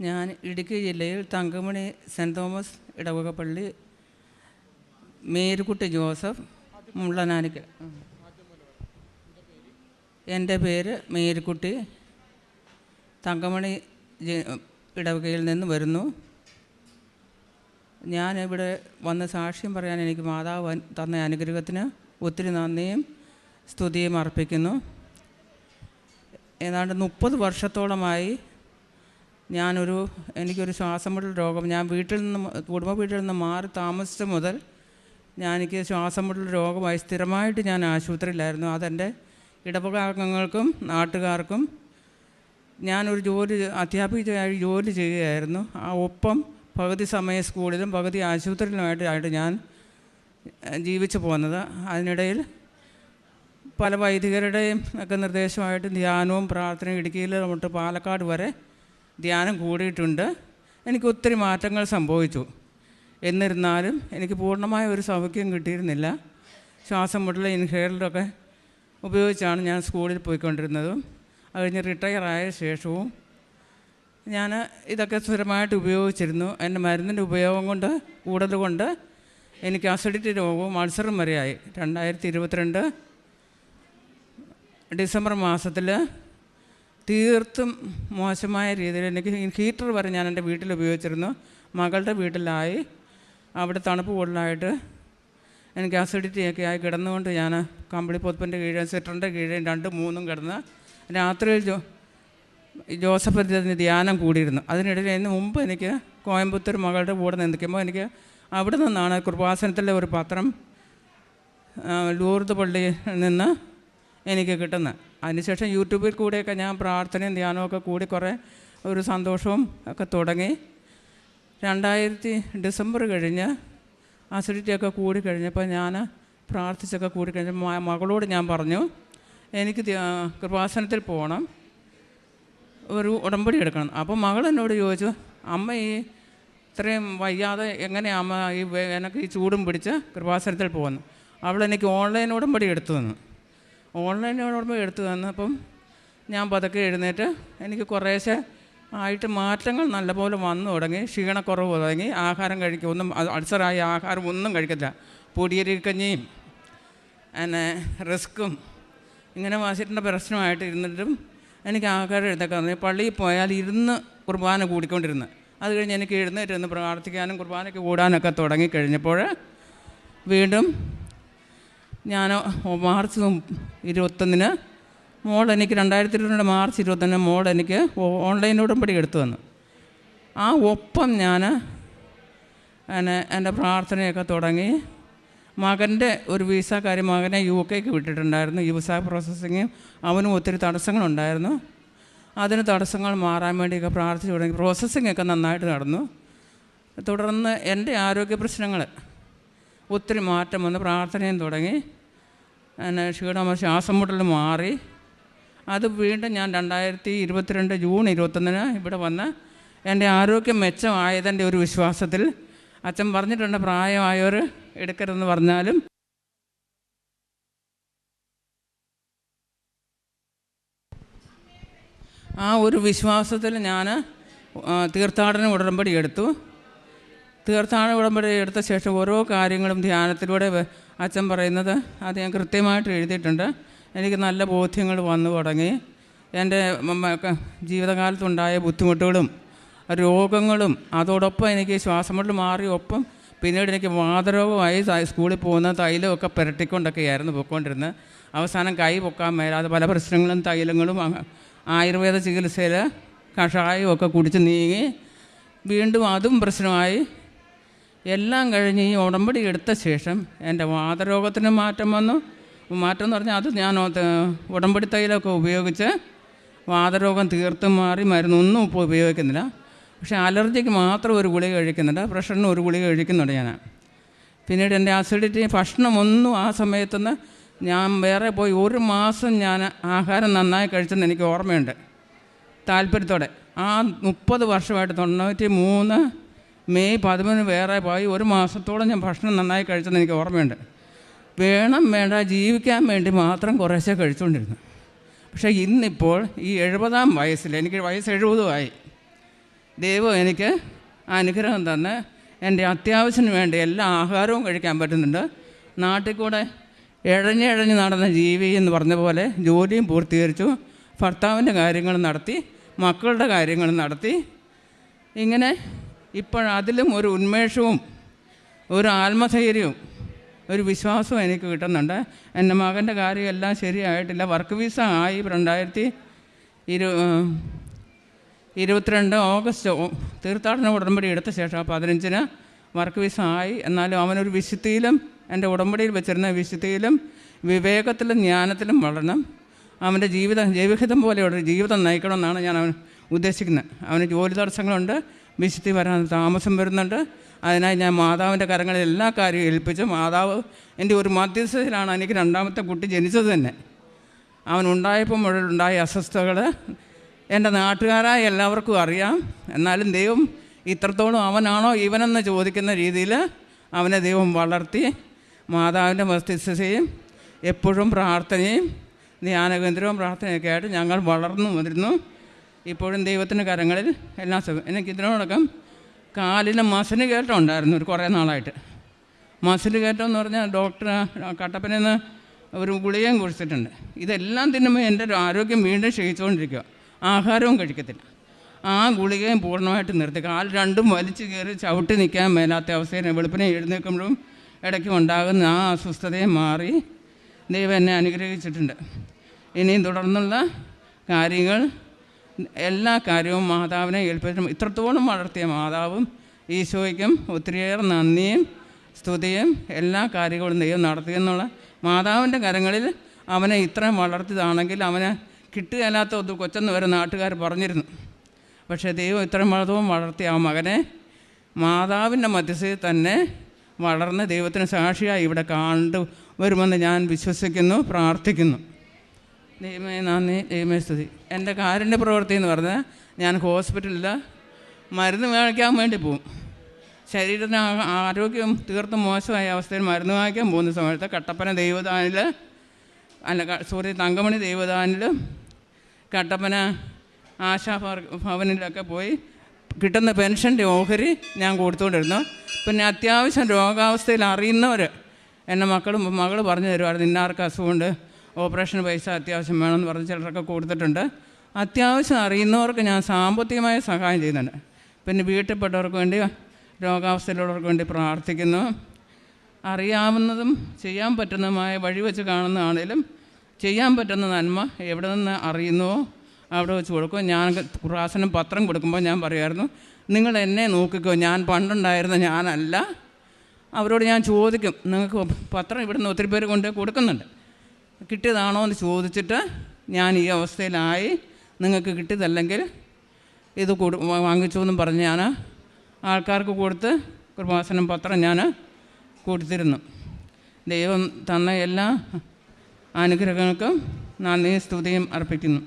ഞാൻ ഇടുക്കി ജില്ലയിൽ Thankamani saint Thomas ഇടവക പള്ളി മേരുകുട്ടി ജോസഫ് മുള്ളനാനിക്കൽ. എന്റെ പേര് മേരുക്കുട്ടി തങ്കമണി ഇടവകയിൽ നിന്ന് വരുന്നു. ഞാനിവിടെ വന്ന് സാക്ഷ്യം പറയാൻ എനിക്ക് മാതാവ് തന്ന അനുഗ്രഹത്തിന് ഒത്തിരി നന്ദിയും സ്തുതിയും അർപ്പിക്കുന്നു. ഏതാണ്ട് മുപ്പത് വർഷത്തോളമായി ഞാനൊരു എനിക്കൊരു ശ്വാസം മുട്ടൽ രോഗം. ഞാൻ വീട്ടിൽ നിന്ന് കുടുംബ വീട്ടിൽ നിന്ന് മാറി താമസിച്ച മുതൽ ഞാൻ എനിക്ക് ശ്വാസം മുട്ടൽ രോഗമായി സ്ഥിരമായിട്ട് ഞാൻ ആശുപത്രിയിലായിരുന്നു. അതെന്റെ ഇടവകാംഗങ്ങൾക്കും നാട്ടുകാർക്കും ഞാനൊരു ജോലി അധ്യാപികയായി ജോലി ചെയ്യുകയായിരുന്നു. ആ ഒപ്പം പകുതി സമയ സ്കൂളിലും പകുതി ആശുപത്രിയിലുമായിട്ടായിട്ട് ഞാൻ ജീവിച്ചു പോകുന്നത്. അതിനിടയിൽ പല വൈദികരുടെയും ഒക്കെ നിർദ്ദേശമായിട്ട് ധ്യാനവും പ്രാർത്ഥനയും ഇടുക്കിയിൽ തൊട്ട് പാലക്കാട് വരെ ധ്യാനം കൂടിയിട്ടുണ്ട്. എനിക്ക് ഒത്തിരി മാറ്റങ്ങൾ സംഭവിച്ചു. എന്നിരുന്നാലും എനിക്ക് പൂർണമായ ഒരു സൗഖ്യം കിട്ടിയിരുന്നില്ല. ശ്വാസം മുട്ടൽ ഇൻഹേലറൊക്കെ ഉപയോഗിച്ചാണ് ഞാൻ സ്കൂളിൽ പോയിക്കൊണ്ടിരുന്നതും. അത് കഴിഞ്ഞ് റിട്ടയർ ആയ ശേഷവും ഞാൻ ഇതൊക്കെ സ്ഥിരമായിട്ട് ഉപയോഗിച്ചിരുന്നു. എന്റെ മരുന്നിന്റെ ഉപയോഗം കൊണ്ട് കൂടുതൽ കൊണ്ട് എനിക്ക് അസിഡിറ്റി രോഗവും അൾസറും വരെയായി. രണ്ടായിരത്തി ഇരുപത്തിരണ്ട് ഡിസംബർ മാസത്തിൽ തീർത്തും മോശമായ രീതിയിൽ എനിക്ക് ഹീറ്റർ വരെ ഞാൻ എന്റെ വീട്ടിൽ ഉപയോഗിച്ചിരുന്നു. മകളുടെ വീട്ടിലായി. അവിടെ തണുപ്പ് കൂടുതലായിട്ട് എനിക്ക് അസിഡിറ്റി ഒക്കെ ആയി കിടന്നുകൊണ്ട് ഞാൻ കമ്പിളി പൊതുപ്പിന്റെ കീഴേ സിറ്ററിന്റെ കീഴേ രണ്ടും മൂന്നും കിടന്ന് രാത്രിയിൽ ജോ ജോസഫ് ധ്യാനം കൂടിയിരുന്നു. അതിനിടയിൽ അതിന് മുമ്പ് എനിക്ക് കോയമ്പത്തൂർ മകളുടെ കൂടെ നിൽക്കുമ്പോൾ എനിക്ക് അവിടെ നിന്നാണ് കൃപാസനത്തിലെ ഒരു പത്രം ലൂർദ് പള്ളിയിൽ നിന്ന് എനിക്ക് കിട്ടുന്നത്. അതിനുശേഷം യൂട്യൂബിൽ കൂടെയൊക്കെ ഞാൻ പ്രാർത്ഥനയും ധ്യാനമൊക്കെ കൂടി കുറേ ഒരു സന്തോഷവും ഒക്കെ തുടങ്ങി. രണ്ടായിരത്തി ഡിസംബർ കഴിഞ്ഞ് അസിഡിറ്റിയൊക്കെ കൂടി കഴിഞ്ഞപ്പോൾ ഞാൻ പ്രാർത്ഥിച്ചൊക്കെ കൂടി കഴിഞ്ഞപ്പോൾ മകളോട് ഞാൻ പറഞ്ഞു എനിക്ക് കൃപാസനത്തിൽ പോകണം ഒരു ഉടമ്പടി എടുക്കണം. അപ്പോൾ മകൾ എന്നോട് ചോദിച്ചു അമ്മ ഈ ഇത്രയും വയ്യാതെ എങ്ങനെയാണ് അമ്മ ഈ എനിക്ക് ഈ ചൂടും പിടിച്ച് കൃപാസനത്തിൽ പോകുന്നു? അവളെനിക്ക് ഓൺലൈൻ ഉടമ്പടി എടുത്തു തന്നു. ഓൺലൈൻ ഓർമ്മ എടുത്തു തന്നപ്പം ഞാൻ പതുക്കെ എഴുന്നേറ്റ് എനിക്ക് കുറേശ്ശെ ആയിട്ട് മാറ്റങ്ങൾ നല്ലപോലെ വന്നു തുടങ്ങി. ക്ഷീണക്കുറവ് തുടങ്ങി. ആഹാരം കഴിക്കും ഒന്നും അൾസറായ ആഹാരം ഒന്നും കഴിക്കത്തില്ല. പൊടിയരിക്കഞ്ഞിയും പിന്നെ റിസ്ക്കും ഇങ്ങനെ വാശിട്ടിന്റെ പ്രശ്നമായിട്ട് ഇരുന്നിട്ടും എനിക്ക് ആഹാരം എഴുന്നേക്കാൻ തന്നെ പള്ളിയിൽ പോയാൽ ഇരുന്ന് കുർബാന കൂടിക്കൊണ്ടിരുന്ന്. അത് കഴിഞ്ഞ് എനിക്ക് എഴുന്നേറ്റ് പ്രാർത്ഥിക്കാനും കുർബാനയ്ക്ക് കൂടാനൊക്കെ തുടങ്ങിക്കഴിഞ്ഞപ്പോൾ വീണ്ടും ഞാൻ മാർച്ച് ഇരുപത്തൊന്നിന് മോൾ എനിക്ക് രണ്ടായിരത്തി ഇരുപത്തിരണ്ട് മാർച്ച് ഇരുപത്തൊന്നിന് മോൾ എനിക്ക് ഓൺലൈൻ ഉടമ്പടി എടുത്തു തന്നു. ആ ഒപ്പം ഞാൻ എന്നെ എന്റെ പ്രാർത്ഥനയൊക്കെ തുടങ്ങി. മകന്റെ ഒരു വിസ കാര്യം മകനെ യു കെക്ക് വിട്ടിട്ടുണ്ടായിരുന്നു. ഈ വിസ പ്രോസസ്സിങ് അവനും ഒത്തിരി തടസ്സങ്ങളുണ്ടായിരുന്നു. അതിന് തടസ്സങ്ങൾ മാറാൻ വേണ്ടിയൊക്കെ പ്രാർത്ഥിച്ചു തുടങ്ങി. പ്രോസസ്സിംഗ് ഒക്കെ നന്നായിട്ട് നടന്നു. തുടർന്ന് എന്റെ ആരോഗ്യ പ്രശ്നങ്ങൾ ഒത്തിരി മാറ്റം വന്ന് പ്രാർത്ഥനയും തുടങ്ങി. പിന്നെ ക്ഷീണം ശ്വാസം മുട്ടൽ മാറി. അത് വീണ്ടും ഞാൻ രണ്ടായിരത്തി ഇരുപത്തിരണ്ട് ജൂൺ ഇരുപത്തൊന്നിന് ഇവിടെ വന്ന് എന്റെ ആരോഗ്യം മെച്ചമായതിന്റെ ഒരു വിശ്വാസത്തിൽ അച്ഛൻ പറഞ്ഞിട്ടുണ്ട് പ്രായമായവർ എടുക്കരുതെന്ന് പറഞ്ഞാലും. ആ ഒരു വിശ്വാസത്തിൽ ഞാൻ തീർത്ഥാടന ഉടമ്പടി എടുത്തു. തീർത്ഥാടന ഉടമ്പടി എടുത്ത ശേഷം ഓരോ കാര്യങ്ങളും ധ്യാനത്തിലൂടെ അച്ഛൻ പറയുന്നത് അത് ഞാൻ കൃത്യമായിട്ട് എഴുതിയിട്ടുണ്ട്. എനിക്ക് നല്ല ബോധ്യങ്ങൾ വന്നു തുടങ്ങി. എന്റെ ജീവിതകാലത്തുണ്ടായ ബുദ്ധിമുട്ടുകളും രോഗങ്ങളും അതോടൊപ്പം എനിക്ക് ശ്വാസമുട്ടൽ മാറി ഒപ്പം പിന്നീട് എനിക്ക് വാതരോഗമായി സ്കൂളിൽ പോകുന്ന തൈലമൊക്കെ പുരട്ടിക്കൊണ്ടൊക്കെയായിരുന്നു പോയിക്കൊണ്ടിരുന്നത്. അവസാനം കൈ പൊക്കാൻ മേലാതെ പല പ്രശ്നങ്ങളും തൈലങ്ങളും ആയുർവേദ ചികിത്സയിൽ കഷായവും ഒക്കെ കുടിച്ച് നീങ്ങി വീണ്ടും അതും പ്രശ്നമായി. എല്ലാം കഴിഞ്ഞ് ഈ ഉടമ്പടി എടുത്ത ശേഷം എന്റെ വാതരോഗത്തിന് മാറ്റം വന്നു. മാറ്റം എന്ന് പറഞ്ഞാൽ അത് ഞാൻ ഉടമ്പടി തൈലൊക്കെ ഉപയോഗിച്ച് വാതരോഗം തീർത്തും മാറി മരുന്നൊന്നും ഇപ്പോൾ ഉപയോഗിക്കുന്നില്ല. പക്ഷേ അലർജിക്ക് മാത്രം ഒരു ഗുളിക കഴിക്കുന്നുണ്ട്. പ്രഷറിന് ഒരു ഗുളിക കഴിക്കുന്നുണ്ട് ഞാൻ. പിന്നീട് എന്റെ അസിഡിറ്റി ഭക്ഷണമൊന്നും ആ സമയത്തുനിന്ന് ഞാൻ വേറെ പോയി ഒരു മാസം ഞാൻ ആഹാരം നന്നായി കഴിച്ചെന്ന് എനിക്ക് ഓർമ്മയുണ്ട്. താല്പര്യത്തോടെ. ആ മുപ്പത് വർഷമായിട്ട് തൊണ്ണൂറ്റി മൂന്ന് മെയ് പതിമൂന്ന് വേറെ പോയി. ഒരു മാസത്തോളം ഞാൻ ഭക്ഷണം നന്നായി കഴിച്ചെന്ന് എനിക്ക് ഓർമ്മയുണ്ട്. വേണം വേണ്ട ജീവിക്കാൻ വേണ്ടി മാത്രം കുറേശ്ശെ കഴിച്ചുകൊണ്ടിരുന്നു പക്ഷേ ഇന്നിപ്പോൾ ഈ എഴുപതാം വയസ്സിൽ എനിക്ക് വയസ്സ് എഴുപതുമായി ദൈവം എനിക്ക് അനുഗ്രഹം തന്ന് എന്റെ അത്യാവശ്യത്തിന് വേണ്ടി എല്ലാ ആഹാരവും കഴിക്കാൻ പറ്റുന്നുണ്ട്. നാട്ടിൽ കൂടെ ഇഴഞ്ഞിഴഞ്ഞ് നടന്ന ജീവി എന്ന് പറഞ്ഞ പോലെ ജോലിയും പൂർത്തീകരിച്ചു. ഭർത്താവിന്റെ കാര്യങ്ങൾ നടത്തി മക്കളുടെ കാര്യങ്ങൾ നടത്തി. ഇങ്ങനെ ഇപ്പോഴതിലും ഒരു ഉന്മേഷവും ഒരു ആത്മധൈര്യവും ഒരു വിശ്വാസവും എനിക്ക് കിട്ടുന്നുണ്ട്. എന്റെ മകന്റെ കാര്യമെല്ലാം ശരിയായിട്ടില്ല. വർക്ക് വിസ ആയി രണ്ടായിരത്തി ഇരു ഇരുപത്തിരണ്ട് ഓഗസ്റ്റ് തീർത്ഥാടന ഉടമ്പടി എടുത്ത ശേഷം പതിനഞ്ചിന് വർക്ക് വിസ ആയി. എന്നാലും അവനൊരു വിശുദ്ധിയിലും എന്റെ ഉടമ്പടിയിൽ വെച്ചിരുന്ന വിശുദ്ധിയിലും വിവേകത്തിലും ജ്ഞാനത്തിലും വളരണം. അവന്റെ ജീവിതം ജൈവഹിതം പോലെയുള്ള ജീവിതം നയിക്കണമെന്നാണ് ഞാൻ അവൻ ഉദ്ദേശിക്കുന്നത്. അവന് ജോലി തടസ്സങ്ങളുണ്ട്. വിശുദ്ധി വരാൻ താമസം വരുന്നുണ്ട്. അതിനായി ഞാൻ മാതാവിന്റെ കരങ്ങളിൽ എല്ലാ കാര്യവും ഏൽപ്പിച്ചു മാതാവ് എന്റെ ഒരു മധ്യസ്ഥയിലാണ് എനിക്ക് രണ്ടാമത്തെ കുട്ടി ജനിച്ചത് തന്നെ. അവൻ ഉണ്ടായപ്പോൾ മുഴുവനുണ്ടായ അസ്വസ്ഥതകൾ എന്റെ നാട്ടുകാരായ എല്ലാവർക്കും അറിയാം. എന്നാലും ദൈവം ഇത്രത്തോളം അവനാണോ ഇവനെന്ന് ചോദിക്കുന്ന രീതിയിൽ അവനെ ദൈവം വളർത്തി മാതാവിന്റെ മസ്തിഷ്കയും എപ്പോഴും പ്രാർത്ഥനയും ധ്യാനകേന്ദ്രവും പ്രാർത്ഥനയൊക്കെ ആയിട്ട് ഞങ്ങൾ വളർന്നു വരുന്നു ഇപ്പോഴും ദൈവത്തിന്റെ കരങ്ങളിൽ എല്ലാ സുഖം എനിക്ക് ഇതിനോടകം കാലിന് മസിന് കയറ്റം ഉണ്ടായിരുന്നു ഒരു കുറേ നാളായിട്ട്. മസിൽ കയറ്റം എന്ന് പറഞ്ഞാൽ ഡോക്ടർ കട്ടപ്പനയിൽ നിന്ന് ഒരു ഗുളികയും കുടിച്ചിട്ടുണ്ട്. ഇതെല്ലാം തിന്നുമ്പോൾ എന്റെ ഒരു ആരോഗ്യം വീണ്ടും ക്ഷയിച്ചുകൊണ്ടിരിക്കുക. ആഹാരവും കഴിക്കത്തില്ല. ആ ഗുളികയും പൂർണമായിട്ട് നിർത്തി. കാൽ രണ്ടും വലിച്ചു കയറി ചവിട്ടി നിൽക്കാൻ മേലാത്ത അവസ്ഥയിൽ വെളുപ്പിനെ എഴുന്നേൽക്കുമ്പോഴും ഇടയ്ക്ക് ഉണ്ടാകുന്ന ആ അസ്വസ്ഥതയെ മാറി ദൈവം എന്നെ അനുഗ്രഹിച്ചിട്ടുണ്ട്. ഇനിയും തുടർന്നുള്ള കാര്യങ്ങൾ എല്ലാ കാര്യവും മാതാവിനെ ഏൽപ്പിച്ചു ഇത്രത്തോളം വളർത്തിയ മാതാവും ഈശോയ്ക്കും ഒത്തിരിയേറെ നന്ദിയും സ്തുതിയും എല്ലാ കാര്യങ്ങളും ദൈവം നടത്തിയെന്നുള്ള മാതാവിന്റെ കരങ്ങളിൽ അവനെ ഇത്രയും വളർത്തിയതാണെങ്കിൽ അവനെ കിട്ടുകയില്ലാത്ത ഒരു കൊച്ചെന്ന് വരെ നാട്ടുകാർ പറഞ്ഞിരുന്നു. പക്ഷേ ദൈവം ഇത്രയും വളർത്തവും വളർത്തിയ ആ മകനെ മാതാവിന്റെ മധ്യസ്ഥയിൽ തന്നെ വളർന്ന് ദൈവത്തിന് സാക്ഷിയായി ഇവിടെ കണ്ടു വരുമെന്ന് ഞാൻ വിശ്വസിക്കുന്നു പ്രാർത്ഥിക്കുന്നു. ദൈവമേ നന്ദി. ദൈവമേ സ്തുതി. എന്റെ കാരന്റെ പ്രവൃത്തി എന്ന് പറഞ്ഞാൽ ഞാൻ ഹോസ്പിറ്റലിൽ മരുന്ന് വാങ്ങിക്കാൻ വേണ്ടി പോകും ശരീരത്തിന് ആരോഗ്യം തീർത്തും മോശമായ അവസ്ഥയിൽ മരുന്ന് വാങ്ങിക്കാൻ പോകുന്ന സമയത്ത് കട്ടപ്പന ദൈവദാനിൽ അല്ല സോറി തങ്കമണി ദൈവദാനിൽ കട്ടപ്പന ആശാ ഭവനിലൊക്കെ പോയി കിട്ടുന്ന പെൻഷന്റെ ഓഹരി ഞാൻ കൊടുത്തുകൊണ്ടിരുന്നു. പിന്നെ അത്യാവശ്യം രോഗാവസ്ഥയിൽ അറിയുന്നവർ എന്റെ മക്കളും മകൾ പറഞ്ഞു തരുമായിരുന്നു ഇന്നാർക്ക് അസുഖമുണ്ട്. ഓപ്പറേഷൻ പൈസ അത്യാവശ്യം വേണമെന്ന് പറഞ്ഞ് ചിലരൊക്കെ കൊടുത്തിട്ടുണ്ട്. അത്യാവശ്യം അറിയുന്നവർക്ക് ഞാൻ സാമ്പത്തികമായ സഹായം ചെയ്യുന്നുണ്ട്. പിന്നെ വീട്ടിൽപ്പെട്ടവർക്ക് വേണ്ടി രോഗാവസ്ഥയിലുള്ളവർക്ക് വേണ്ടി പ്രാർത്ഥിക്കുന്നു. അറിയാവുന്നതും ചെയ്യാൻ പറ്റുന്നതുമായ വഴി വെച്ച് കാണുന്നതാണേലും ചെയ്യാൻ പറ്റുന്ന നന്മ എവിടെ നിന്ന് അറിയുന്നുവോ അവിടെ വെച്ച് കൊടുക്കും. ഞാൻ പ്രാസനം പത്രം കൊടുക്കുമ്പോൾ ഞാൻ പറയുമായിരുന്നു നിങ്ങൾ എന്നെ നോക്കിക്കോ. ഞാൻ പണ്ടുണ്ടായിരുന്ന ഞാനല്ല. അവരോട് ഞാൻ ചോദിക്കും നിങ്ങൾക്ക് പത്രം ഇവിടുന്ന് ഒത്തിരി പേര് കൊണ്ട് കൊടുക്കുന്നുണ്ട്. കിട്ടിയതാണോ എന്ന് ചോദിച്ചിട്ട് ഞാൻ ഈ അവസ്ഥയിലായി. നിങ്ങൾക്ക് കിട്ടിയതല്ലെങ്കിൽ ഇത് കൊടു വാങ്ങിച്ചു എന്നും പറഞ്ഞ് ഞാൻ ആൾക്കാർക്ക് കൊടുത്ത് കൃപാസനം പത്രം ഞാൻ കൊടുത്തിരുന്നു. ദൈവം തന്ന എല്ലാ അനുഗ്രഹങ്ങൾക്കും നന്ദിയും സ്തുതിയും അർപ്പിക്കുന്നു.